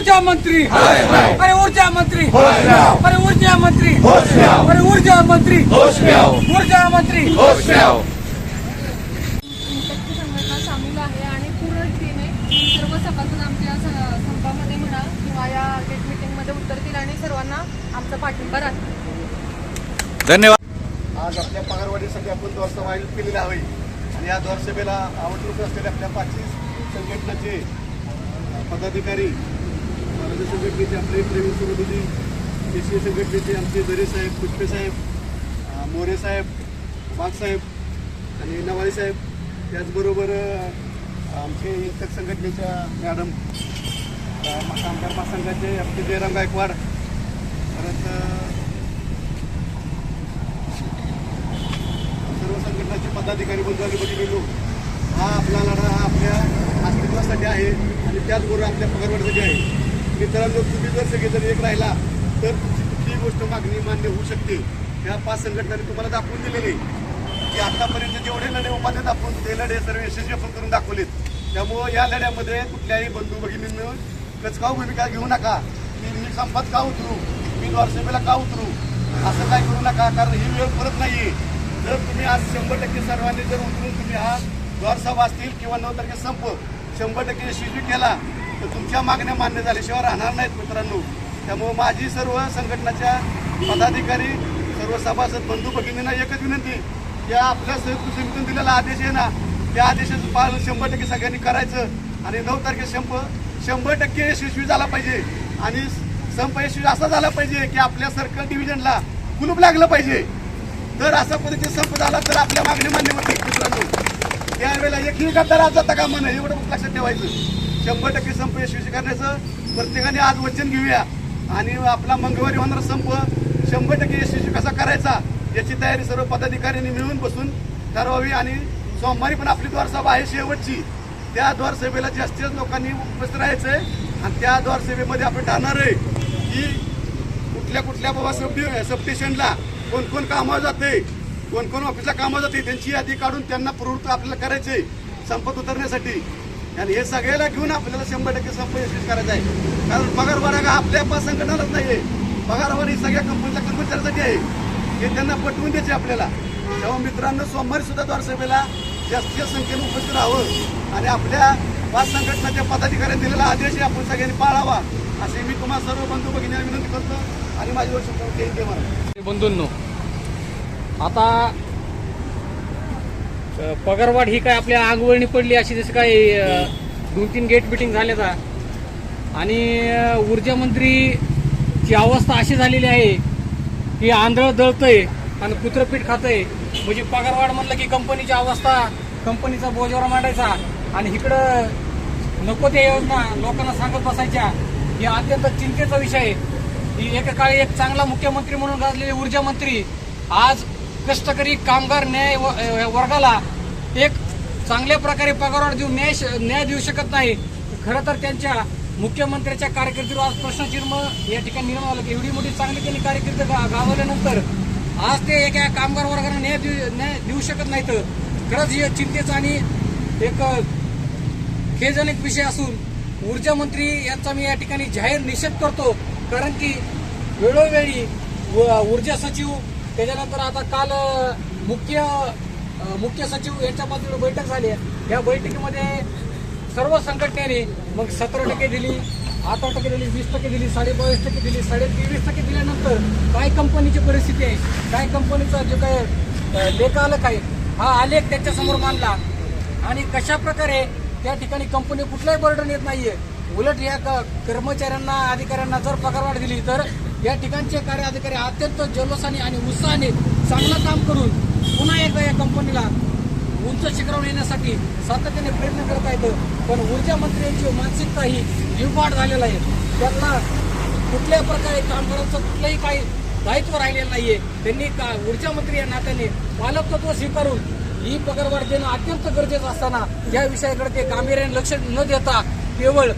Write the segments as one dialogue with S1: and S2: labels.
S1: ऊर्जा मंत्री
S2: हाय, हाय.
S1: अरे ऊर्जा मंत्री. अरे ऊर्जा मंत्री. अरे ऊर्जा मंत्री. ऊर्जा मंत्री
S3: संघटना सामील आहे आणि पूर्ण टीम आहे सर्व आमच्या संपामध्ये म्हणा किंवा या गेट उतरतील आणि सर्वांना आमचा पाठिंबा राहतील
S2: धन्यवाद
S4: आज आपल्या पगारवाढीसाठी आपण द्वारसभा आयोजित केलेली आहे आणि या द्वारसभेला आवडणूक असलेले आपल्या पाचही संघटनेचे पदाधिकारी मराठी संघटनेचे आपले प्रेमी सुरदुजी देशीय संघटनेचे आमचे दरे साहेब पुष्पे साहेब मोरे साहेब वाघ साहेब आणि नवारी साहेब. त्याचबरोबर आमचे इंटक संघटनेच्या मॅडम कामगार महासंघाचे आमचे जयराम गायकवाड. परत सर्व संघटनाचे पदाधिकारी बंधू गेलो हा आपला लढा हा आपल्या अस्तित्वासाठी आहे आणि त्याचबरोबर आपल्या पगारवाढीसाठी आहे. मित्रांनो तुम्ही जर सगळेजण एक राहिला तर तुमची कुठलीही गोष्ट मागणी मान्य होऊ शकते. ह्या पाच संघटनांनी तुम्हाला दाखवून दिलेले की आतापर्यंत जेवढे लढे उपाध्यात आपण ते लढे सर्व यशस्वी आपण करून दाखवलेत. त्यामुळं या लढ्यामध्ये कुठल्याही बंधू भगिनींनो कचकाव भूमिका घेऊ नका. की मी संपात का उतरू? मी द्वारसेवेला का उतरू? असं काय करू नका कारण ही वेळ परत नाही जर तुम्ही आज शंभर टक्के सर्वांनी जर उतरून तुम्ही हा द्वारसभा असतील किंवा नऊ तारखे संप शंभर टक्के यशस्वी केला तर तुमच्या मागण्या मान्य झाल्याशिवाय राहणार नाहीत मित्रांनो. त्यामुळे माझी सर्व संघटनाच्या पदाधिकारी सर्व सभासद बंधू भगिनींना एकच विनंती या आपल्या संयुक्त समितीने दिलेला आदेश आहे ना त्या आदेशाचं पालन शंभर टक्के सगळ्यांनी करायचं आणि नऊ तारखे संप शंभर टक्के यशस्वी झाला पाहिजे. आणि संप यशस्वी असा झाला पाहिजे की आपल्या सर्कल डिव्हिजनला कुलूप लागलं पाहिजे. जर असा पद्धतीने संप झाला तर आपल्या मागणी मान्य होते मित्रांनो. त्यावेळेला एकही गद्दार आज जाता कामा नये एवढं लक्षात ठेवायचं. शंभर टक्के संप यशस्वी करण्याचं प्रत्येकाने आज वचन घेऊया. आणि आपला मंगळवारी होणारा संप शंभर टक्के यशस्वी कसा करायचा याची तयारी सर्व पदाधिकाऱ्यांनी मिळून बसून ठरवावी. आणि सोमवारी पण आपली द्वारसभा आहे शेवटची. त्या द्वारसभेला जास्तीत जास्त लोकांनी उपस्थित राहायचंय. आणि त्या द्वारसभेमध्ये आपण ठरणार आहे की कुठल्या कुठल्या बाबा सब सबस्टेशनला कोण कोण कामावर जाते कोण कोण ऑफिसला कामावर जाते त्यांची यादी काढून त्यांना प्रवृत्त आपल्याला करायचे संपत उतरण्यासाठी. आणि हे सगळ्याला घेऊन आपल्याला शंभर टक्के संप यशस्वी करायचा आहे. कारण पगारवाडा हा आपल्या पाच संघटनाच नाही आहे पगारवाढ ही सगळ्या कंपनीच्या कर्मचाऱ्यांसाठी आहे. हे त्यांना पटवून द्यायचे आपल्याला. तेव्हा मित्रांनो सोमवारी सुद्धा द्वारसभेला जास्तीत संख्येने उपस्थित राहावं आणि आपल्या पाच संघटनाच्या पदाधिकाऱ्यांनी दिलेला आदेश आपण सगळ्यांनी पाळावा. असे मी तुम्हाला सर्व बंधू भगिनीला विनंती करतो आणि माझी वर्ष
S1: बंधूंनो आता पगारवाढ ही काय आपल्या आगवळणी पडली अशी जसं काय दोन तीन गेट मिटिंग झाल्या आणि ऊर्जामंत्रीची ऊर्जा मंत्रीची अवस्था अशी झालेली आहे की आंधळ दळतंय आणि कुत्रपीठ खातंय. म्हणजे पगारवाढ म्हणलं की कंपनीची अवस्था कंपनीचा बोजवारा मांडायचा आणि इकडं नको त्या योजना लोकांना सांगत बसायच्या. हे अत्यंत चिंतेचा विषय आहे. ही एका काळी एक चांगला मुख्यमंत्री म्हणून गाजलेले ऊर्जा मंत्री आज कष्टकरी कामगार न्याय व- वर्गाला एक चांगल्या प्रकारे पगारवाढ देऊ न्याय न्याय देऊ शकत नाही. खरं तर त्यांच्या मुख्यमंत्र्याच्या कारकिर्दीवर आज प्रश्नचिन्ह या ठिकाणी निर्माण झालं. की एवढी मोठी चांगली त्यांनी कारकीर्द गा- आज ते एका कामगार वर्गाला न्याय देऊ न्याय देऊ शकत नाहीत. खरंच हे चिंतेचा आणि एक अ, विषय असून ऊर्जा मंत्री यांचा मी या ठिकाणी जाहीर निषेध करतो. कारण की वेळोवेळी व- ऊर्जा सचिव त्याच्यानंतर आता काल मुख्य मुख्य सचिव यांच्यामध्ये बैठक झाली आहे. या बैठकीमध्ये सर्व संघटनेने मग सतरा टक्के दिली अठरा टक्के दिली वीस टक्के दिली साडेबावीस टक्के दिली साडे तेवीस टक्के दिल्यानंतर काय कंपनीची परिस्थिती आहे? काय कंपनीचा जे काय लेख लेखालक आहे हा आलेख त्याच्यासमोर मांडला. आणि कशा प्रकारे त्या ठिकाणी कंपनी कुठलाही बर्डन येत नाहीये. उलट या क- कर्मचाऱ्यांना अधिकाऱ्यांना जर पगारवाढ दिली तर या ठिकाणचे कार्य अधिकारी अत्यंत जल्लोषाने आणि उत्साहाने चांगलं काम करून पुन्हा एकदा या कंपनीला उंच शिखरावर येण्यासाठी सातत्याने प्रयत्न करत आहेत. पण ऊर्जा मंत्र्यांची मानसिकता ही निर्माण झालेला आहे. त्यांना कुठल्याही प्रकारे कामगारांचं कुठलंही काही दायित्व राहिलेलं नाहीये. त्यांनी का ऊर्जा मंत्री या नात्याने पालकत्व स्वीकारून ही पगारवाढ देणं अत्यंत गरजेचं असताना या विषयाकडे ते गांभीर्याने लक्ष न देता केवळ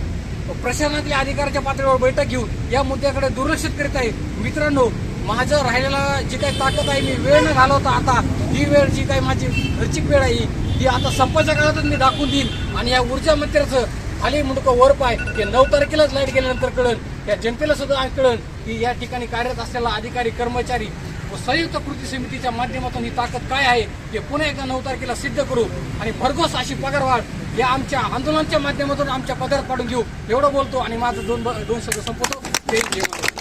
S1: प्रशासनातील अधिकाऱ्याच्या पातळीवर बैठक घेऊन या मुद्द्याकडे दुर्लक्षित करीत आहे. मित्रांनो माझं राहिलेला जी काही ताकद आहे मी वेळ न घालवता आता ही वेळ जी काही माझी घरची वेळ आहे ही आता संपाच्या काळातच मी दाखवून देईन. आणि या ऊर्जा मंत्र्याचं खाली मुंडकं वर पाय हे नऊ तारखेलाच लाइट गेल्यानंतर कळन या जनतेला सुद्धा कळन की या ठिकाणी कार्यरत असलेला अधिकारी कर्मचारी संयुक्त कृती समितीच्या माध्यमातून ही ताकद काय आहे हे पुन्हा एकदा नऊ तारखेला सिद्ध करू. आणि भरघोस अशी पगारवाढ या आमच्या आंदोलनाच्या माध्यमातून आमच्या पगार पाडून घेऊ. एवढं बोलतो आणि माझं दोन दोन शब्द संपवतो. ते जय